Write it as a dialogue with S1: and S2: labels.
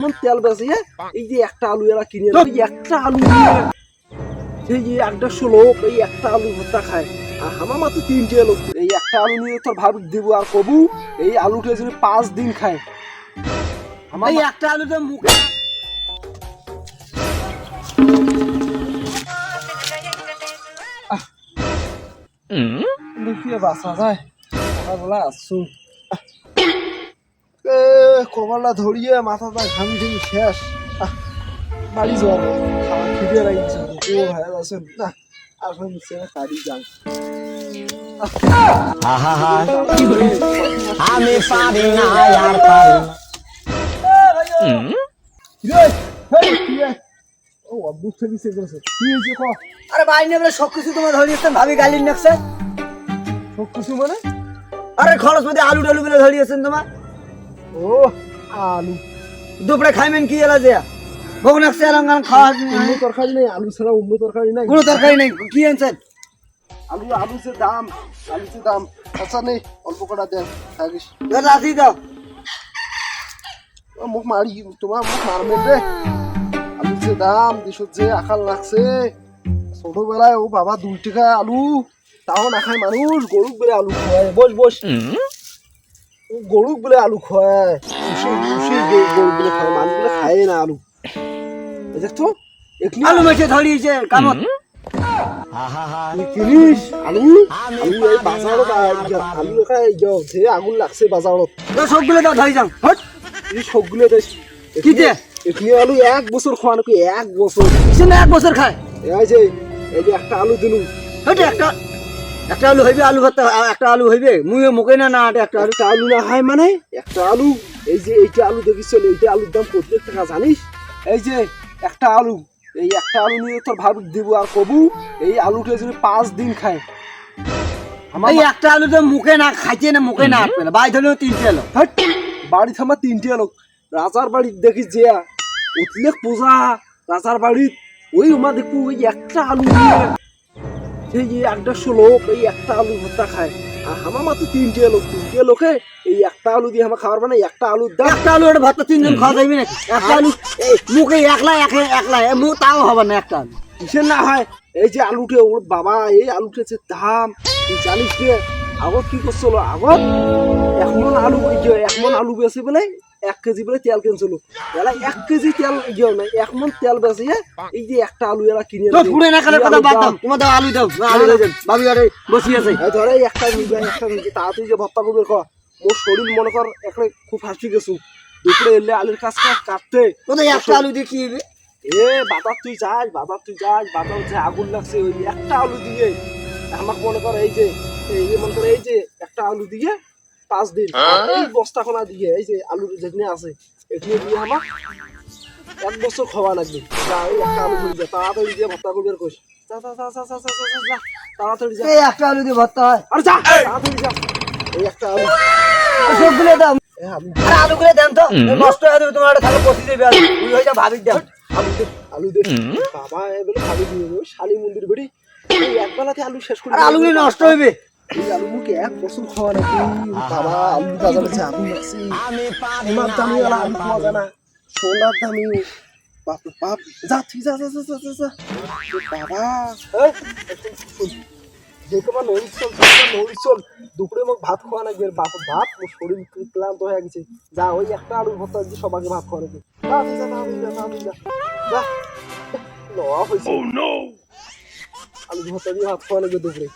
S1: এমন তেল বেশি এই যে একটা আলু এরা কিনে একটা আলু। এই যে এক দেড়শো লোক এই একটা আলু ভর্তা খায়। আর আমার মাত্র তিনটে লোক। এই একটা আলু নিয়ে তোর ভাবি দিব আর কবু এই আলুটা যদি পাঁচ দিন খায়। আমার
S2: এই একটা আলুতে মুখে
S1: দেখিয়ে বাসা যায়। আসছু এ কপালটা ধরিয়ে মাথাটা ঘামি ঘামি শেষ বাড়ি যাওয়া খাওয়া খিদে লাগিয়েছে ও ভাই আছেন না গাড়ি যান
S3: আমি পারি না আর পারি
S1: ও অদ্ভুত থেকে সে করেছে। কি হয়েছে ক?
S2: আরে ভাই নেবে সব কিছু তোমার ধরিয়েছেন ভাবি গালি নেকছে
S1: সব কিছু মানে?
S2: আরে খরচ মধ্যে আলু টালু গুলো ধরিয়েছেন তোমার।
S1: ও আলু।
S2: দুপুরে খাইবেন কি এলা যে খাওয়া
S1: অন্য তরকারি নেই আলু ছাড়া অন্য তরকারি নাই।
S2: কোনো তরকারি নেই। কি আনছেন?
S1: আলু আলু দাম আলু দাম। আচ্ছা নেই অল্প কটা দেন থাকিস।
S2: রাতি দাও।
S1: ও মুখ মারি তোমার মুখ মারবেন রে আলু যে দাম যে আকাল লাগছে। ছোটবেলায় ও বাবা দুই টাকা আলু তাও না খায় মানুষ গরুক বেলে আলু। খায় বস। বস ও গরুক আলু খায় খুশি খুশি গরু বেলে খায় মানুষ বেলে খায় না আলু।
S2: আলু মেখে ধরিয়েছে কামত।
S1: আলু আলু? এই বাজারত আ- আলু খাই যে আগুন লাগছে বাজারত
S2: তো সবগুলো দাও ধরি যাও। হট।
S1: এই সবগুলো দেশ
S2: কি?
S1: এখানে আলু এক বছর খাওয়া নাকি এক বছর
S2: এক বছর খায়?
S1: এই যে এই যে একটা আলু দিলু।
S2: হেটে একটা একটা আলু হইবে আলু একটা আলু হইবে। মুয়ে মুখে না না একটা আলু।
S1: আলু না হয় মানে? একটা আলু এই যে এইটা আলু দেখিস এইটা আলুর দাম প্রত্যেক টাকা জানিস? এই যে একটা আলু এই একটা আলু নিয়ে তোর ভাবি দিব আর কবু এই আলুটা যদি পাঁচ দিন খায়। আমার
S2: এই একটা আলু তো মুখে না খাইছে না মুখে না আটবে না। বাই ধরলেও তিনটে এলো
S1: হাট, বাড়ি থামা তিনটে লোক রাজার বাড়ির দেখিস যে উতলেক পূজা রাজার বাড়ির ওই উমা দেখব ওই একটা আলু সেই যে এক দেড়শো লোক এই একটা আলু ভর্তা খায়। আর আমার মাত্র তিনটে লোক তিনটে লোকে এই একটা আলু দিয়ে আমার খাবার মানে একটা দাম
S2: একটা আলু একটা ভর্তা তিনজন খাওয়া যাবে নাকি? একটা আলু মুখে একলা এক একলা এ মুখ তাও হবে না একটা আলু।
S1: কিসের না হয়? এই যে আলুটে ওর বাবা এই আলুটে যে দাম তুই জানিস রে আগত কি করছিল? আগত এক মন আলু মন আলু বেছে বলে এক কেজি বলে তেল কিনছিল। এলা এক কেজি তেল ইয়েও নাই এক মন তেল বেছে এই যে একটা আলু এরা কিনে
S2: পুরে না
S1: এই
S2: কথা বাদ দাও। তোমার দাও আলু দাও। আলু দাও। ভাবি আরে বসি আছে।
S1: ধরে একটা নিবে একটা নিবে তাড়াতাড়ি যে ভত্তা করবে ক। মোর শরীর মনে কর একটা খুব হাসি গেছু। দুপুরে এলে আলুর কাজ কাজ কাটতে।
S2: কোথায় একটা আলু দিয়ে কি
S1: এ বাজার তুই যাস বাজার তুই যাস বাজার যে আগুন লাগছে ওই একটা আলু দিয়ে। আমাকে মনে কর এই যে এই যে মনে কর এই যে একটা আলু দিয়ে পাঁচ দিন। এই বস্তা খোনা দিয়ে এই যে আলু যেখানে আছে এখানে দিয়ে আমার এক বছর খাওয়া লাগবে। যা এই একটা আলু তাড়াতাড়ি দিয়ে ভর্তা করবে কোষ তাড়াতাড়ি যা।
S2: এই একটা আলু দিয়ে ভর্তা হয়।
S1: আরে যা তাড়াতাড়ি যা। এই একটা আলু।
S2: সবগুলো আলুগুলো দেন তো। নষ্ট হয়ে যাবে তোমার তাহলে বসি দেবে আলু দাও
S1: আলু দে আলু দে। বাবা এগুলো খালি দিয়ে দেবো শালি মন্দির বেড়ি এই এক বেলাতে আলু শেষ করে
S2: আর আলুগুলো নষ্ট হইবে
S1: এই আলু মুখে এক বছর খাওয়া নাকি? বাবা আলু বাজারে যে
S3: আমি পারি
S1: সোনার দামি আলু খাওয়া যায় না। সোনার দামি। বাপ বাপ। যা তুই যা যা যা যা যা, যা। বাবা। দেখে বা নড়ি চল দেখে চল। দুপুরে মোক ভাত খাওয়া লাগবে বাপ ভাত মোর শরীর ক্লান্ত হয়ে গেছে। যা ওই একটা আলু ভর্তা দিয়ে সবাইকে ভাত খাওয়া লাগবে যা তুই যা যা তুই যা যা যা। যা। লওয়া হয়েছে। আলু ভর্তা দিয়ে ভাত খাওয়া লাগবে দুপুরে?